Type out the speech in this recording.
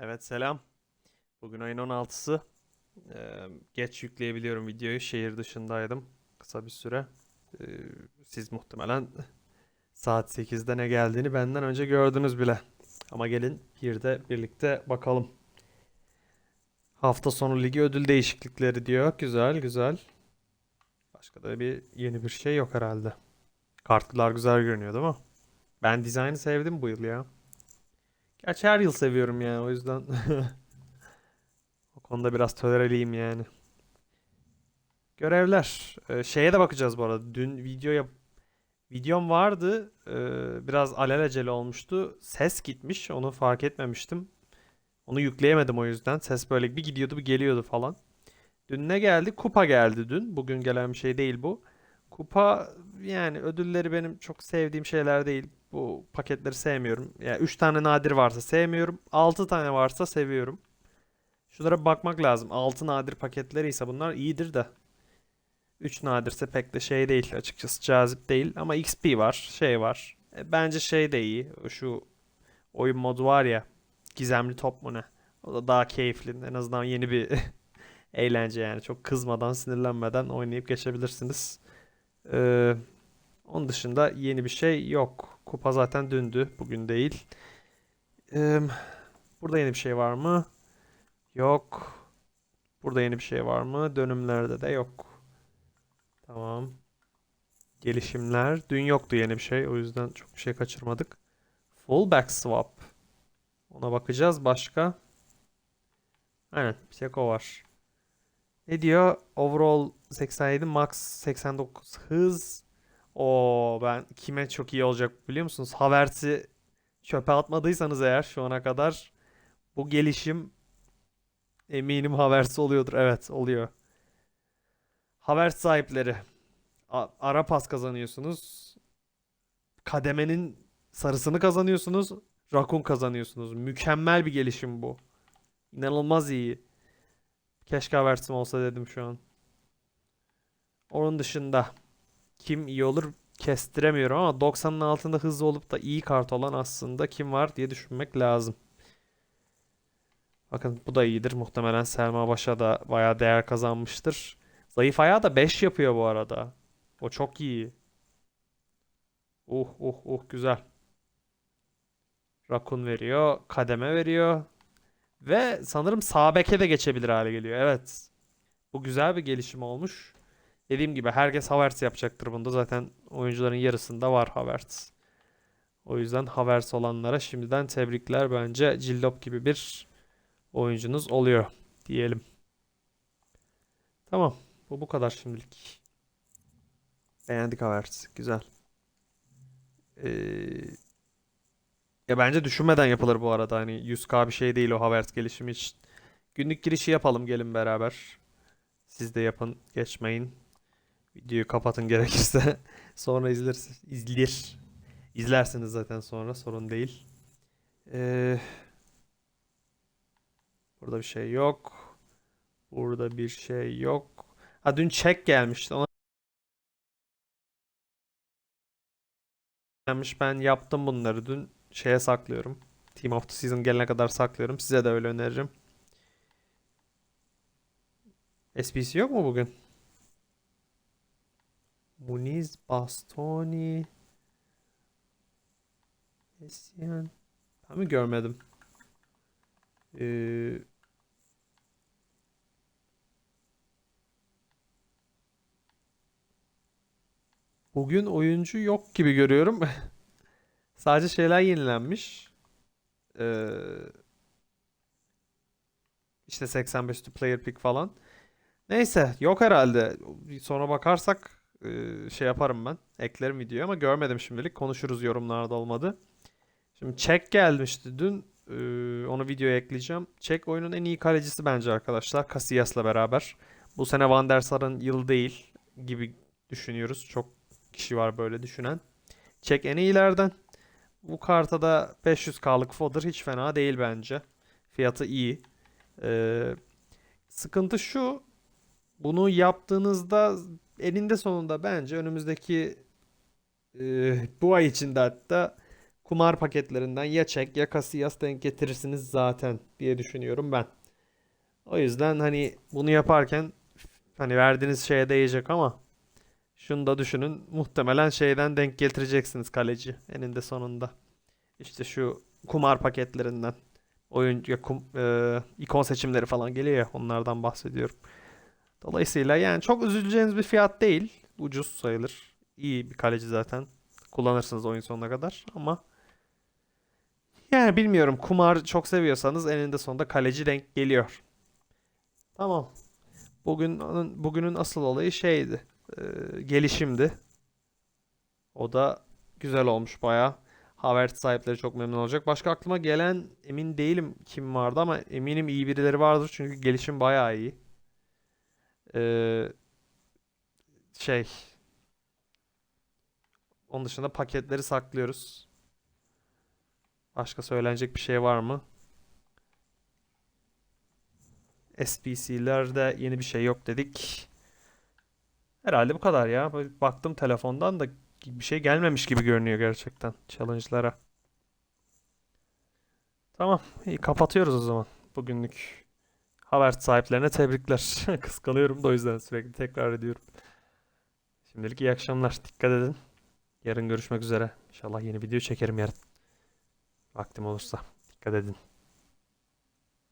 Evet selam. Bugün ayın 16'sı. Ee, geç yükleyebiliyorum videoyu. Şehir dışındaydım kısa bir süre. Ee, siz muhtemelen saat 8'de ne geldiğini benden önce gördünüz bile. Ama gelin bir de birlikte bakalım. Hafta sonu ligi ödül değişiklikleri diyor. Güzel güzel. Başka da bir yeni bir şey yok herhalde. Kartlar güzel görünüyor değil mi? Ben dizaynı sevdim bu yıl ya. Gerçi her yıl seviyorum yani o yüzden. O konuda biraz tolereliyim yani. Görevler. Ee, şeye de bakacağız bu arada. Dün video yap videom vardı. Ee, biraz alelacele olmuştu. Ses gitmiş. Onu fark etmemiştim. Onu yükleyemedim o yüzden. Ses böyle bir gidiyordu bir geliyordu falan. Dün ne geldi? Kupa geldi dün. Bugün gelen bir şey değil bu. Kupa yani ödülleri benim çok sevdiğim şeyler değil. Bu paketleri sevmiyorum. Yani 3 tane nadir varsa sevmiyorum. 6 tane varsa seviyorum. Şunlara bakmak lazım. 6 nadir paketleri ise bunlar iyidir de. 3 nadirse pek de şey değil açıkçası cazip değil ama XP var şey var. E, bence şey de iyi. Şu oyun modu var ya gizemli top mu ne? O da daha keyifli. En azından yeni bir eğlence yani. Çok kızmadan sinirlenmeden oynayıp geçebilirsiniz. Ee, onun dışında yeni bir şey yok. Kupa zaten dündü. Bugün değil. Ee, burada yeni bir şey var mı? Yok. Burada yeni bir şey var mı? Dönümlerde de yok. Tamam. Gelişimler. Dün yoktu yeni bir şey. O yüzden çok bir şey kaçırmadık. Fullback swap. Ona bakacağız. Başka? Aynen. Bir tek o var. Ne diyor? Overall 87, max 89 hız. O ben kime çok iyi olacak biliyor musunuz? Havertz'i çöpe atmadıysanız eğer şu ana kadar bu gelişim eminim Havertz oluyordur. Evet oluyor. Havertz sahipleri. A- ara pas kazanıyorsunuz. Kademenin sarısını kazanıyorsunuz. Rakun kazanıyorsunuz. Mükemmel bir gelişim bu. İnanılmaz iyi. Keşke Havertz'im olsa dedim şu an. Onun dışında kim iyi olur kestiremiyorum ama 90'ın altında hızlı olup da iyi kart olan aslında kim var diye düşünmek lazım. Bakın bu da iyidir. Muhtemelen Selma Baş'a da bayağı değer kazanmıştır. Zayıf ayağı da 5 yapıyor bu arada. O çok iyi. Uh uh uh güzel. Rakun veriyor. Kademe veriyor. Ve sanırım sağ beke de geçebilir hale geliyor. Evet. Bu güzel bir gelişim olmuş. Dediğim gibi herkes Havertz yapacaktır bunda. Zaten oyuncuların yarısında var Havertz. O yüzden Havertz olanlara şimdiden tebrikler. Bence Cillop gibi bir oyuncunuz oluyor diyelim. Tamam. Bu bu kadar şimdilik. Beğendik Havertz. Güzel. Ee, ya bence düşünmeden yapılır bu arada. Hani 100k bir şey değil o Havertz gelişimi için. Günlük girişi yapalım gelin beraber. Siz de yapın. Geçmeyin. Videoyu kapatın gerekirse. Sonra izler, izler. İzlersiniz zaten sonra. Sorun değil. Eee... Burada bir şey yok. Burada bir şey yok. Ha dün çek gelmişti. Ona gelmiş. Ben yaptım bunları dün. Şeye saklıyorum. Team of the Season gelene kadar saklıyorum. Size de öyle öneririm. SBC yok mu bugün? Muniz, Bastoni, Essien. Ben mi görmedim? Ee, bugün oyuncu yok gibi görüyorum. Sadece şeyler yenilenmiş. Ee, işte 85 to player pick falan. Neyse yok herhalde. Sonra bakarsak e, şey yaparım ben. Eklerim videoya ama görmedim şimdilik. Konuşuruz yorumlarda olmadı. Şimdi check gelmişti dün. Ee, onu videoya ekleyeceğim. Çek oyunun en iyi kalecisi bence arkadaşlar. Casillas'la beraber. Bu sene Van der Sar'ın yıl değil gibi düşünüyoruz. Çok kişi var böyle düşünen. Çek en iyilerden. Bu karta da 500k'lık fodder hiç fena değil bence. Fiyatı iyi. Ee, sıkıntı şu. Bunu yaptığınızda eninde sonunda bence önümüzdeki e, bu ay içinde hatta kumar paketlerinden ya çek ya Casillas denk getirirsiniz zaten diye düşünüyorum ben. O yüzden hani bunu yaparken hani verdiğiniz şeye değecek ama şunu da düşünün muhtemelen şeyden denk getireceksiniz kaleci eninde sonunda. İşte şu kumar paketlerinden oyuncu ya kum, e, ikon seçimleri falan geliyor ya onlardan bahsediyorum. Dolayısıyla yani çok üzüleceğiniz bir fiyat değil. Ucuz sayılır. İyi bir kaleci zaten. Kullanırsınız oyun sonuna kadar ama yani bilmiyorum kumar çok seviyorsanız eninde sonunda kaleci denk geliyor. Tamam. Bugün bugünün asıl olayı şeydi. e, gelişimdi. O da güzel olmuş bayağı. Havertz sahipleri çok memnun olacak. Başka aklıma gelen emin değilim kim vardı ama eminim iyi birileri vardır çünkü gelişim bayağı iyi. Ee, şey onun dışında paketleri saklıyoruz. Başka söylenecek bir şey var mı? SPC'lerde yeni bir şey yok dedik. Herhalde bu kadar ya. Baktım telefondan da bir şey gelmemiş gibi görünüyor gerçekten challenge'lara. Tamam, iyi kapatıyoruz o zaman bugünlük. Havertz sahiplerine tebrikler. Kıskanıyorum da o yüzden sürekli tekrar ediyorum. Şimdilik iyi akşamlar. Dikkat edin. Yarın görüşmek üzere. İnşallah yeni video çekerim yarın. Vaktim olursa. Dikkat edin.